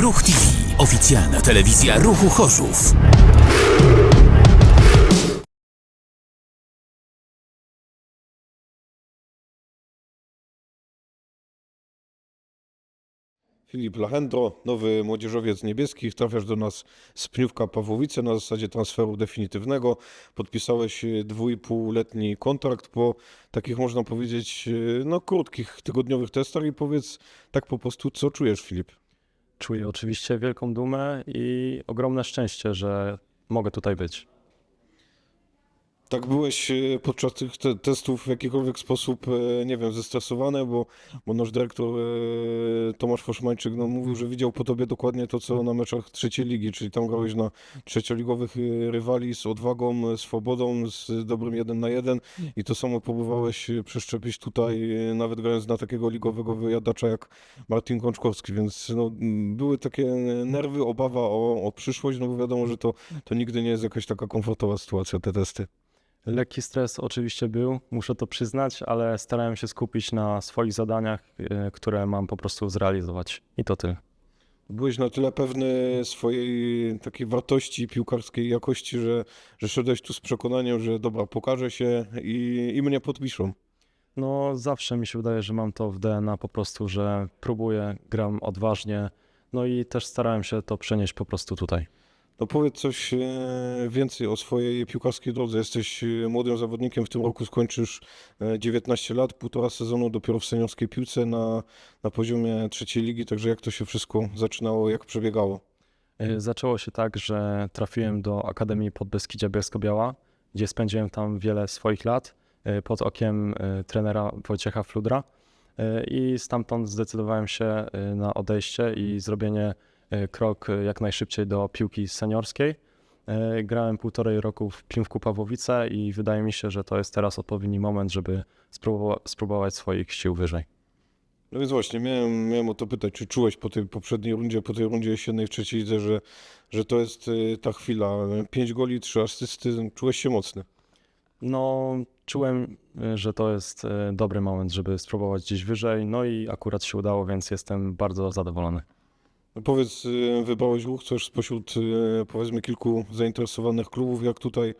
Ruch TV. Oficjalna telewizja Ruchu Chorzów. Filip Lachendro, nowy młodzieżowiec niebieskich. Trafiasz do nas z Pniówka Pawłowice na zasadzie transferu definitywnego. Podpisałeś dwójpółletni kontrakt po takich, można powiedzieć, e, no krótkich, tygodniowych testach i powiedz tak po prostu, co czujesz, Filip? Czuję oczywiście wielką dumę i ogromne szczęście, że mogę tutaj być. Tak byłeś e, podczas tych te testów w jakikolwiek sposób, e, nie wiem, zestresowany, bo, bo nasz dyrektor e, Tomasz Foszmańczyk no, mówił, że widział po tobie dokładnie to, co na meczach trzeciej ligi, czyli tam grałeś na trzecioligowych rywali z odwagą, swobodą, z dobrym jeden na jeden i to samo próbowałeś przeszczepić tutaj, nawet grając na takiego ligowego wyjadacza jak Martin Kączkowski, więc no, były takie nerwy, obawa o, o przyszłość, no bo wiadomo, że to, to nigdy nie jest jakaś taka komfortowa sytuacja, te testy. Lekki stres oczywiście był, muszę to przyznać, ale starałem się skupić na swoich zadaniach, e, które mam po prostu zrealizować. I to tyle. Byłeś na tyle pewny swojej takiej wartości piłkarskiej jakości, że, że szedłeś tu z przekonaniem, że dobra, pokażę się i, i mnie podpiszą. No zawsze mi się wydaje, że mam to w DNA po prostu, że próbuję, gram odważnie, no i też starałem się to przenieść po prostu tutaj. No powiedz coś e, więcej o swojej piłkarskiej drodze. Jesteś e, młodym zawodnikiem, w tym roku skończysz e, 19 lat, półtora sezonu dopiero w seniorskiej piłce na, na poziomie trzeciej ligi, także jak to się wszystko zaczynało, jak przebiegało? E, Zaczęło się tak, że trafiłem do Akademii Podbeskidzia Bielsko-Biała, gdzie spędziłem tam wiele swoich lat e, pod okiem e, trenera Wojciecha Fludra E, i stamtąd zdecydowałem się e, na odejście i zrobienie e, krok e, jak najszybciej do piłki seniorskiej. E, Grałem półtorej roku w Pniówku Pawłowice i wydaje mi się, że to jest teraz odpowiedni moment, żeby spróbowa- spróbować swoich sił wyżej. No więc właśnie, miałem, miałem o to pytać, czy czułeś po tej poprzedniej rundzie, po tej rundzie jesiennej w trzeciej lidze, że, że to jest ta chwila. Pięć goli, trzy asysty, czułeś się mocny. No, czułem, że to jest dobry moment, żeby spróbować gdzieś wyżej. No i akurat się udało, więc jestem bardzo zadowolony. No powiedz, y, wybrałeś ruch też spośród y, powiedzmy kilku zainteresowanych klubów, jak tutaj y,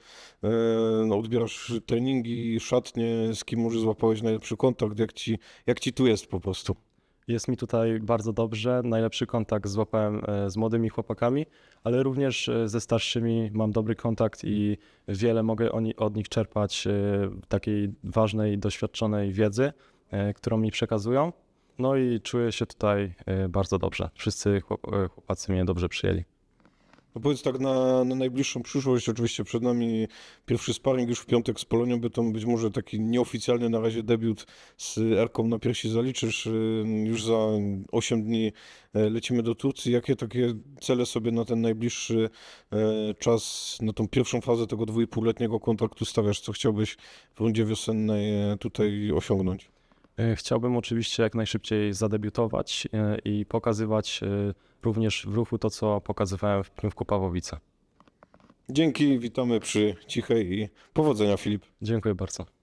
no, odbierasz treningi, szatnie, z kim może złapałeś najlepszy kontakt, jak ci, jak ci tu jest po prostu. Jest mi tutaj bardzo dobrze. Najlepszy kontakt złapałem e, z młodymi chłopakami, ale również e, ze starszymi mam dobry kontakt i wiele mogę oni, od nich czerpać e, takiej ważnej, doświadczonej wiedzy, e, którą mi przekazują. No i czuję się tutaj e, bardzo dobrze. Wszyscy e, chłopacy mnie dobrze przyjęli. No powiedz tak na, na najbliższą przyszłość, oczywiście przed nami pierwszy sparring już w piątek z Polonią, by to być może taki nieoficjalny na razie debiut z Erką na piersi zaliczysz, y, już za 8 dni e, lecimy do Turcji. Jakie takie cele sobie na ten najbliższy e, czas, na tą pierwszą fazę tego dwójpółletniego kontraktu stawiasz? Co chciałbyś w rundzie wiosennej e, tutaj osiągnąć? E, Chciałbym oczywiście jak najszybciej zadebiutować e, i pokazywać e, również w ruchu to, co pokazywałem w Pniówku Pawłowice. Dzięki, witamy przy Cichej i powodzenia Filip. Dziękuję bardzo.